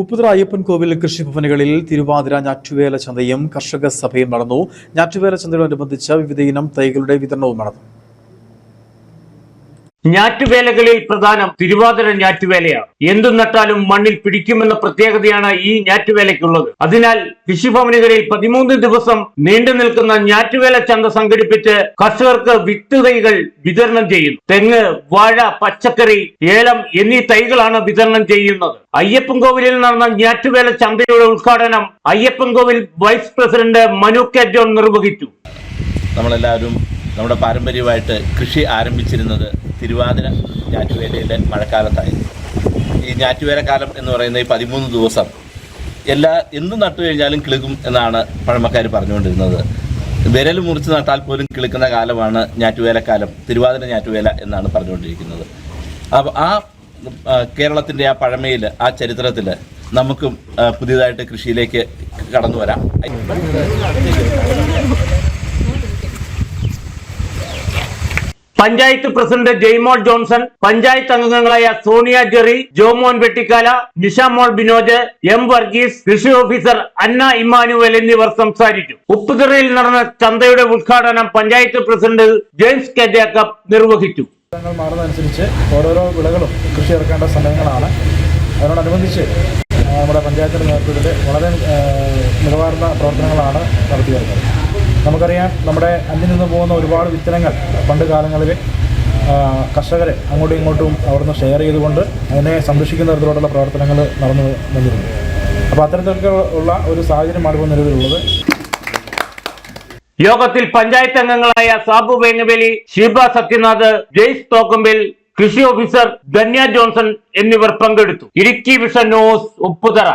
ഉപ്പുതറ അയ്യപ്പൻ കോവിൽ കൃഷിഭവനുകളിൽ തിരുവാതിര ഞാറ്റുവേല ചന്തയും കർഷക സഭയും നടന്നു. ഞാറ്റുവേല ചന്തയോടനുബന്ധിച്ച് വിവിധ ഇനം തൈകളുടെ വിതരണവും നടന്നു. ഞാറ്റുവേലകളിൽ പ്രധാനം തിരുവാതിര ഞാറ്റുവേലയാണ്. എന്തു നട്ടാലും മണ്ണിൽ പിടിക്കുമെന്ന പ്രത്യേകതയാണ് ഈ ഞാറ്റുവേലയ്ക്കുള്ളത്. അതിനാൽ കൃഷിഭവനുകളിൽ പതിമൂന്ന് ദിവസം നീണ്ടു നിൽക്കുന്ന ഞാറ്റുവേല ചന്ത സംഘടിപ്പിച്ച് കർഷകർക്ക് വിത്ത് തൈകൾ വിതരണം ചെയ്യുന്നു. തെങ്ങ് വാഴ പച്ചക്കറി ഏലം എന്നീ തൈകളാണ് വിതരണം ചെയ്യുന്നത്. അയ്യപ്പൻകോവിലിൽ നടന്ന ഞാറ്റുവേല ചന്തയുടെ ഉദ്ഘാടനം Ayyappancoil vice president Manu K John നിർവഹിച്ചു. നമ്മളെല്ലാവരും നമ്മുടെ പാരമ്പര്യമായിട്ട് കൃഷി ആരംഭിച്ചിരുന്നത് തിരുവാതിര ഞാറ്റുവേലയിലെ മഴക്കാലത്തായിരുന്നു ഈ ഞാറ്റുവേലക്കാലം എന്ന് പറയുന്ന ഈ പതിമൂന്ന് ദിവസം എല്ലാ എന്ത് നട്ടു കഴിഞ്ഞാലും കിളുക്കും എന്നാണ് പഴമക്കാർ പറഞ്ഞുകൊണ്ടിരുന്നത്. വിരൽ മുറിച്ച് നട്ടാൽ പോലും കിളുക്കുന്ന കാലമാണ് ഞാറ്റുവേലക്കാലം തിരുവാതിര ഞാറ്റുവേല എന്നാണ് പറഞ്ഞുകൊണ്ടിരിക്കുന്നത്. അപ്പോൾ ആ, കേരളത്തിന്റെ ആ പഴമയിൽ ആ ചരിത്രത്തിൽ നമുക്കും പുതിയതായിട്ട് കൃഷിയിലേക്ക് കടന്നു വരാം. പഞ്ചായത്ത് പ്രസിഡന്റ് ജെയ്മോൾ ജോൺസൺ പഞ്ചായത്ത് അംഗങ്ങളായ സോണിയ ജെറി ജോമോൻ വെട്ടിക്കാല നിഷാമോൾ ബിനോജ് എം വർഗീസ് കൃഷി ഓഫീസർ അന്ന ഇമ്മാനുവൽ എന്നിവർ സംസാരിച്ചു. ഉപ്പുതറയിൽ നടന്ന ചന്തയുടെ ഉദ്ഘാടനം panchayat president James K Jacob നിർവഹിച്ചു. മാറുന്നതനുസരിച്ച് ഓരോരോ വിളകളും കൃഷി ഇറക്കേണ്ട സമയങ്ങളാണ്. അതിനോടനുബന്ധിച്ച് നമ്മുടെ പഞ്ചായത്തിന്റെ നേതൃത്വത്തിൽ വളരെ നിലവാരുന്ന പ്രവർത്തനങ്ങളാണ് നടത്തി വരുന്നത് നമുക്കറിയാം നമ്മുടെ അന്യം നിന്ന് പോകുന്ന ഒരുപാട് വിത്തനങ്ങൾ പണ്ട് കാലങ്ങളിൽ കർഷകരെ അങ്ങോട്ടും ഇങ്ങോട്ടും അവിടുന്ന് ഷെയർ ചെയ്തുകൊണ്ട് അതിനെ സംരക്ഷിക്കുന്ന തരത്തിലുള്ള പ്രവർത്തനങ്ങൾ നടന്നു വന്നിരുന്നു. അപ്പോൾ അത്തരത്തിലൊക്കെ ഉള്ള ഒരു സാഹചര്യമാണ് ഇപ്പോൾ നിലവിലുള്ളത് യോഗത്തിൽ പഞ്ചായത്ത് അംഗങ്ങളായ സാബു വേങ്ങവേലി ഷീബ സത്യനാഥ് ജെയ്സ് തോക്കമ്പിൽ കൃഷി ഓഫീസർ ധന്യ ജോൺസൺ എന്നിവർ പങ്കെടുത്തു. Idukki vision news Upputhara.